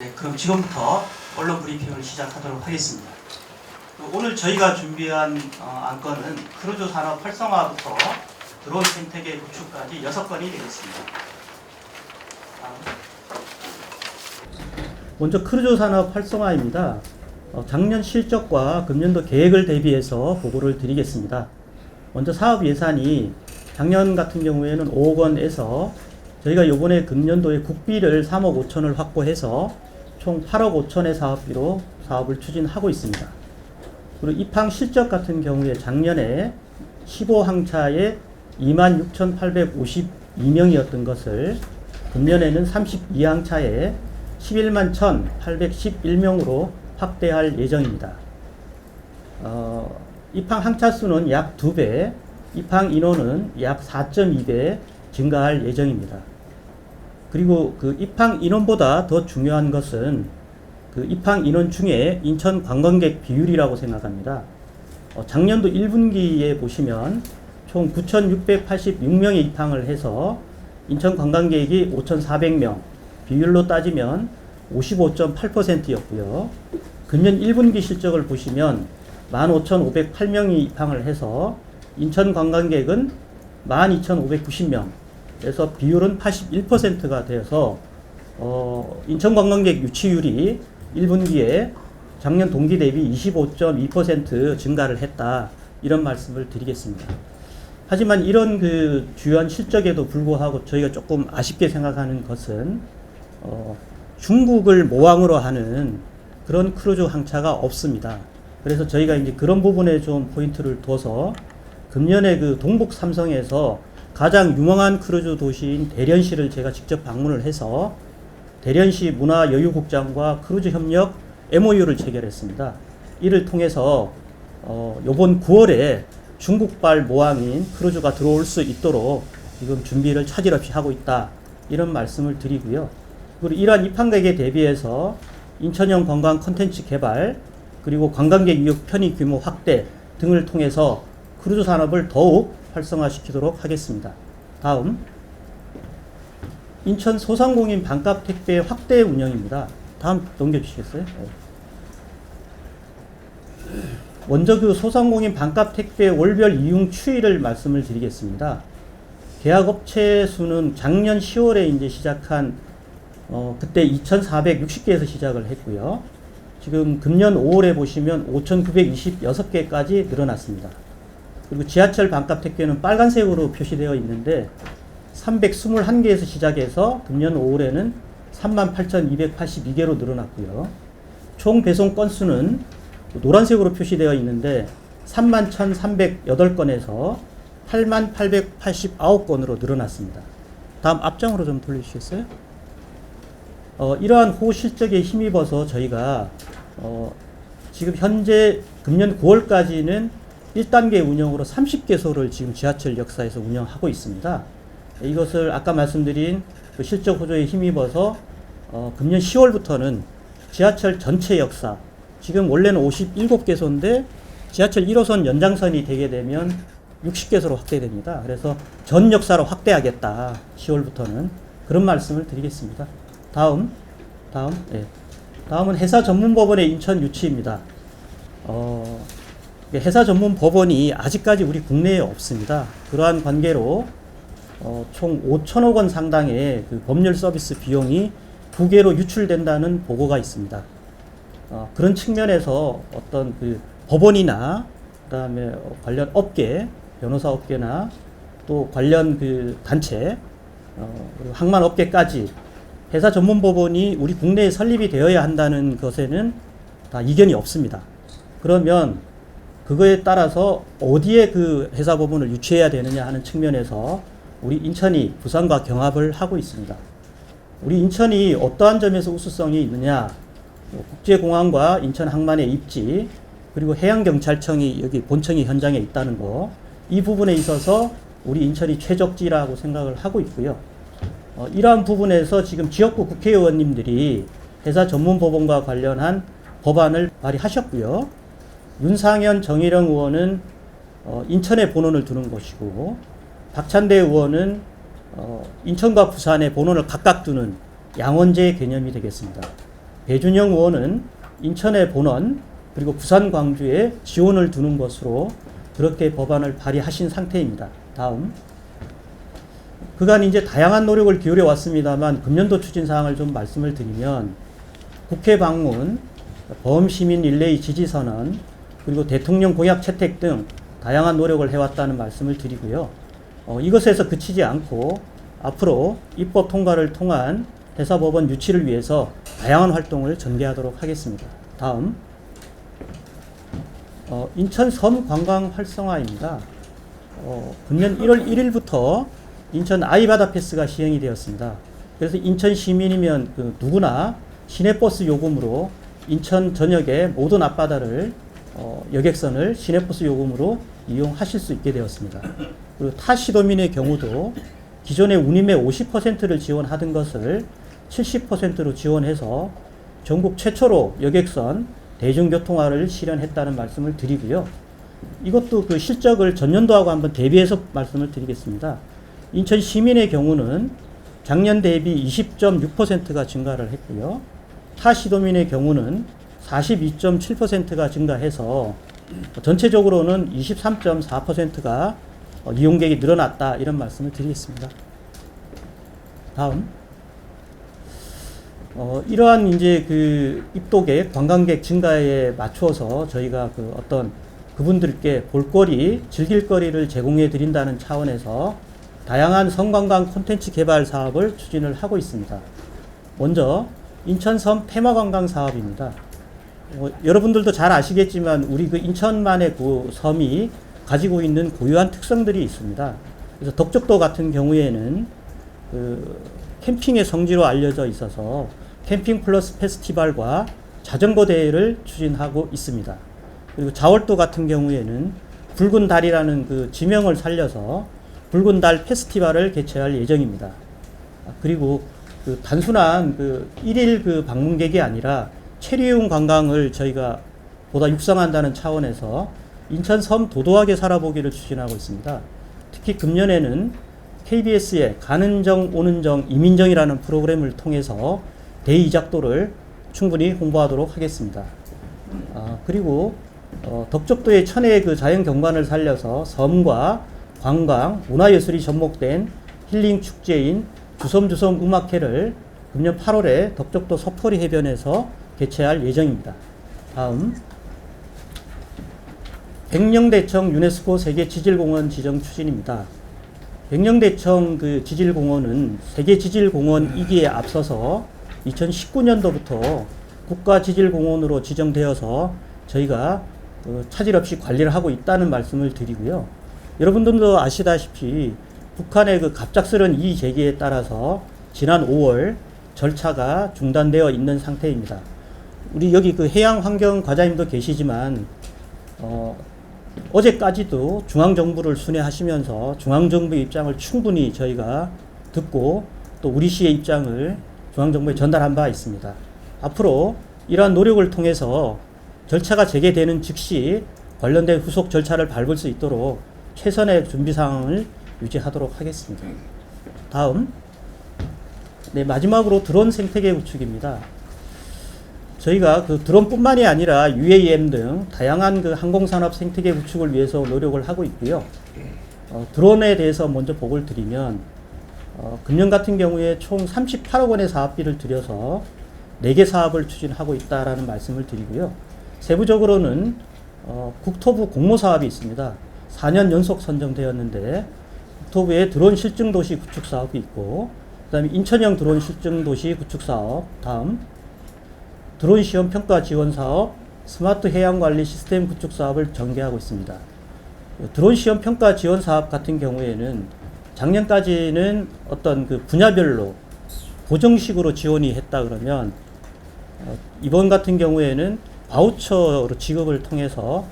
네, 그럼 지금부터 언론 브리핑을 시작하도록 하겠습니다. 그 오늘 저희가 준비한 어, 안건은 크루즈 산업 활성화부터 드론 생태계 구축까지 여섯 건이 되겠습니다. 다음. 먼저 크루즈 산업 활성화입니다. 어, 작년 실적과 금년도 계획을 대비해서 보고를 드리겠습니다. 먼저 사업 예산이 작년 같은 경우에는 5억 원에서 저희가 이번에 금년도에 국비를 3억 5천을 확보해서 총 8억 5천의 사업비로 사업을 추진하고 있습니다. 그리고 입항 실적 같은 경우에 작년에 15항차에 26,852명이었던 것을 금년에는 32항차에 11만 1,811명으로 확대할 예정입니다. 어, 입항 항차 수는 약 2배, 입항 인원은 약 4.2배 증가할 예정입니다. 그리고 그 입항 인원보다 더 중요한 것은 그 입항 인원 중에 인천 관광객 비율이라고 생각합니다. 어, 작년도 1분기에 보시면 총 9,686명의 입항을 해서 인천 관광객이 5,400명, 비율로 따지면 55.8%였고요. 금년 1분기 실적을 보시면 15,508명이 입항을 해서 인천 관광객은 12,590명, 그래서 비율은 81%가 되어서 어, 인천 관광객 유치율이 1분기에 작년 동기 대비 25.2% 증가를 했다. 이런 말씀을 드리겠습니다. 하지만 이런 그 주요한 실적에도 불구하고 저희가 조금 아쉽게 생각하는 것은 어, 중국을 모항으로 하는 그런 크루즈 항차가 없습니다. 그래서 저희가 이제 그런 부분에 좀 포인트를 둬서 금년에 그 동북 삼성에서 가장 유명한 크루즈 도시인 대련시를 제가 직접 방문을 해서 대련시 문화여유국장과 크루즈 협력 MOU를 체결했습니다. 이를 통해서 어, 요번 9월에 중국발 모항인 크루즈가 들어올 수 있도록 지금 준비를 차질 없이 하고 있다. 이런 말씀을 드리고요. 그리고 이러한 입항객에 대비해서 인천형 관광 컨텐츠 개발 그리고 관광객 유역 편의 규모 확대 등을 통해서 크루즈 산업을 더욱 활성화시키도록 하겠습니다. 다음 인천 소상공인 반값 택배 확대 운영입니다. 다음 넘겨주시겠어요? 네. 그 소상공인 반값 택배 월별 이용 추이를 말씀을 드리겠습니다. 계약업체 수는 작년 10월에 이제 시작한 어, 그때 2,460개에서 시작을 했고요. 지금 금년 5월에 보시면 5,926개까지 늘어났습니다. 그리고 지하철 반값 택배는 빨간색으로 표시되어 있는데 321개에서 시작해서 금년 5월에는 38,282개로 늘어났고요. 총 배송 건수는 노란색으로 표시되어 있는데 31,308건에서 88,889건으로 늘어났습니다. 다음 앞장으로 좀 돌려주시겠어요? 어, 이러한 호실적에 힘입어서 저희가 어, 지금 현재 금년 9월까지는 1단계 운영으로 30개소를 지금 지하철 역사에서 운영하고 있습니다. 이것을 아까 말씀드린 그 실적 호조에 힘입어서 어, 금년 10월부터는 지하철 전체 역사 지금 원래는 57개소인데 지하철 1호선 연장선이 되게 되면 60개소로 확대됩니다. 그래서 전 역사로 확대하겠다. 10월부터는 그런 말씀을 드리겠습니다. 다음, 다음, 예. 다음은 회사 전문 법원의 인천 유치입니다. 어, 회사 전문 법원이 아직까지 우리 국내에 없습니다. 그러한 관계로 어, 총 5천억 원 상당의 그 법률 서비스 비용이 두 개로 유출된다는 보고가 있습니다. 어, 그런 측면에서 어떤 그 법원이나 그다음에 관련 업계, 변호사 업계나 또 관련 그 단체, 어, 항만 업계까지 회사 전문 법원이 우리 국내에 설립이 되어야 한다는 것에는 다 이견이 없습니다. 그러면 그거에 따라서 어디에 그 회사 법원을 유치해야 되느냐 하는 측면에서 우리 인천이 부산과 경합을 하고 있습니다. 우리 인천이 어떠한 점에서 우수성이 있느냐? 뭐 국제공항과 인천 항만의 입지, 그리고 해양경찰청이 여기 본청이 현장에 있다는 거, 이 부분에 있어서 우리 인천이 최적지라고 생각을 하고 있고요. 어, 이러한 부분에서 지금 지역구 국회의원님들이 회사 전문 법원과 관련한 법안을 발의하셨고요. 윤상현 정일영 의원은 어, 인천에 본원을 두는 것이고 박찬대 의원은 어, 인천과 부산에 본원을 각각 두는 양원제 개념이 되겠습니다. 배준영 의원은 인천의 본원 그리고 부산 광주에 지원을 두는 것으로 그렇게 법안을 발의하신 상태입니다. 다음. 그간 이제 다양한 노력을 기울여 왔습니다만 금년도 추진 사항을 좀 말씀을 드리면 국회 방문, 범시민 릴레이 지지 선언, 그리고 대통령 공약 채택 등 다양한 노력을 해왔다는 말씀을 드리고요. 어, 이것에서 그치지 않고 앞으로 입법 통과를 통한 대사법원 유치를 위해서 다양한 활동을 전개하도록 하겠습니다. 다음. 어, 인천 섬 관광 활성화입니다. 어, 금년 1월 1일부터 인천 아이바다 패스가 시행이 되었습니다. 그래서 인천 시민이면 그 누구나 시내버스 요금으로 인천 전역의 모든 앞바다를 어, 여객선을 시내버스 요금으로 이용하실 수 있게 되었습니다. 그리고 타 시도민의 경우도 기존의 운임의 50%를 지원하던 것을 70%로 지원해서 전국 최초로 여객선 대중교통화를 실현했다는 말씀을 드리고요. 이것도 그 실적을 전년도하고 한번 대비해서 말씀을 드리겠습니다. 인천 시민의 경우는 작년 대비 20.6%가 증가를 했고요. 타 시도민의 경우는 42.7%가 증가해서 전체적으로는 23.4%가 어, 이용객이 늘어났다 이런 말씀을 드리겠습니다. 다음. 어, 이러한 이제 그 입도객, 관광객 증가에 맞춰서 저희가 그 어떤 그분들께 볼거리, 즐길거리를 제공해 드린다는 차원에서 다양한 성관광 콘텐츠 개발 사업을 추진을 하고 있습니다. 먼저 인천섬 테마관광 사업입니다. 어, 여러분들도 잘 아시겠지만 우리 그 인천만의 그 섬이 가지고 있는 고유한 특성들이 있습니다. 그래서 덕적도 같은 경우에는 그 캠핑의 성지로 알려져 있어서 캠핑 플러스 페스티벌과 자전거 대회를 추진하고 있습니다. 그리고 자월도 같은 경우에는 붉은 달이라는 그 지명을 살려서 붉은 달 페스티벌을 개최할 예정입니다. 아, 그리고 그 단순한 그 일일 그 방문객이 아니라 체류용 관광을 저희가 보다 육성한다는 차원에서 인천 섬 도도하게 살아보기를 추진하고 있습니다. 특히 금년에는 KBS의 가는 정 오는 정 이민정이라는 프로그램을 통해서 대이작도를 충분히 홍보하도록 하겠습니다. 아, 그리고 어, 덕적도의 천혜의 그 자연 경관을 살려서 섬과 관광, 문화예술이 접목된 힐링 축제인 주섬주섬 음악회를 금년 8월에 덕적도 서포리 해변에서 개최할 예정입니다. 다음 백령대청 유네스코 세계 지질공원 지정 추진입니다. 백령대청 그 지질공원은 세계 지질공원이기에 앞서서 2019년도부터 국가지질공원으로 지정되어서 저희가 그 차질 없이 관리를 하고 있다는 말씀을 드리고요. 여러분들도 아시다시피 북한의 그 갑작스런 이의 제기에 따라서 지난 5월 절차가 중단되어 있는 상태입니다. 우리 여기 그 해양 환경 과장님도 계시지만 어, 어제까지도 중앙 정부를 순회하시면서 중앙 정부의 입장을 충분히 저희가 듣고 또 우리 시의 입장을 중앙 정부에 전달한 바 있습니다. 앞으로 이러한 노력을 통해서 절차가 재개되는 즉시 관련된 후속 절차를 밟을 수 있도록 최선의 준비 상황을 유지하도록 하겠습니다. 다음, 네 마지막으로 드론 생태계 구축입니다. 저희가 그 드론뿐만이 아니라 UAM 등 다양한 그 항공산업 생태계 구축을 위해서 노력을 하고 있고요. 어, 드론에 대해서 먼저 보고를 드리면 어, 금년 같은 경우에 총 38억 원의 사업비를 들여서 4개 사업을 추진하고 있다라는 말씀을 드리고요. 세부적으로는 어, 국토부 공모 사업이 있습니다. 4년 연속 선정되었는데 국토부의 드론 실증 도시 구축 사업이 있고 그다음에 인천형 드론 실증 도시 구축 사업 다음 드론 시험 평가 지원 사업, 스마트 해양 관리 시스템 구축 사업을 전개하고 있습니다. 드론 시험 평가 지원 사업 같은 경우에는 작년까지는 어떤 그 분야별로 고정식으로 지원이 했다 그러면 어, 이번 같은 경우에는 바우처로 지급을 통해서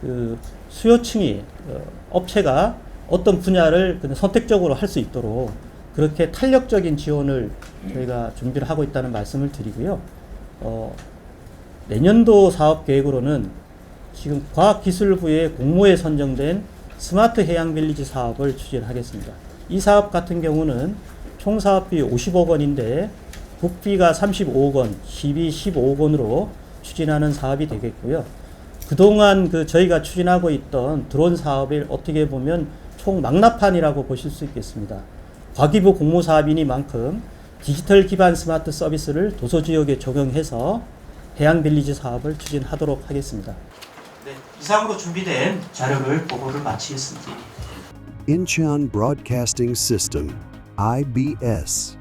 그 수요층이 어, 업체가 어떤 분야를 그냥 선택적으로 할 수 있도록 그렇게 탄력적인 지원을 저희가 준비를 하고 있다는 말씀을 드리고요. 어, 내년도 사업 계획으로는 지금 과학기술부의 공모에 선정된 스마트 해양 빌리지 사업을 추진하겠습니다. 이 사업 같은 경우는 총 사업비 50억 원인데 국비가 35억 원, 시비 15억 원으로 추진하는 사업이 되겠고요. 그동안 그 저희가 추진하고 있던 드론 사업을 어떻게 보면 총 망라판이라고 보실 수 있겠습니다. 과기부 공모 사업이니만큼 디지털 기반 스마트 서비스를 도서 지역에 적용해서 해양 빌리지 사업을 추진하도록 하겠습니다. 네, 이상으로 준비된 자료를 보고를 마치겠습니다. Incheon Broadcasting System, IBS.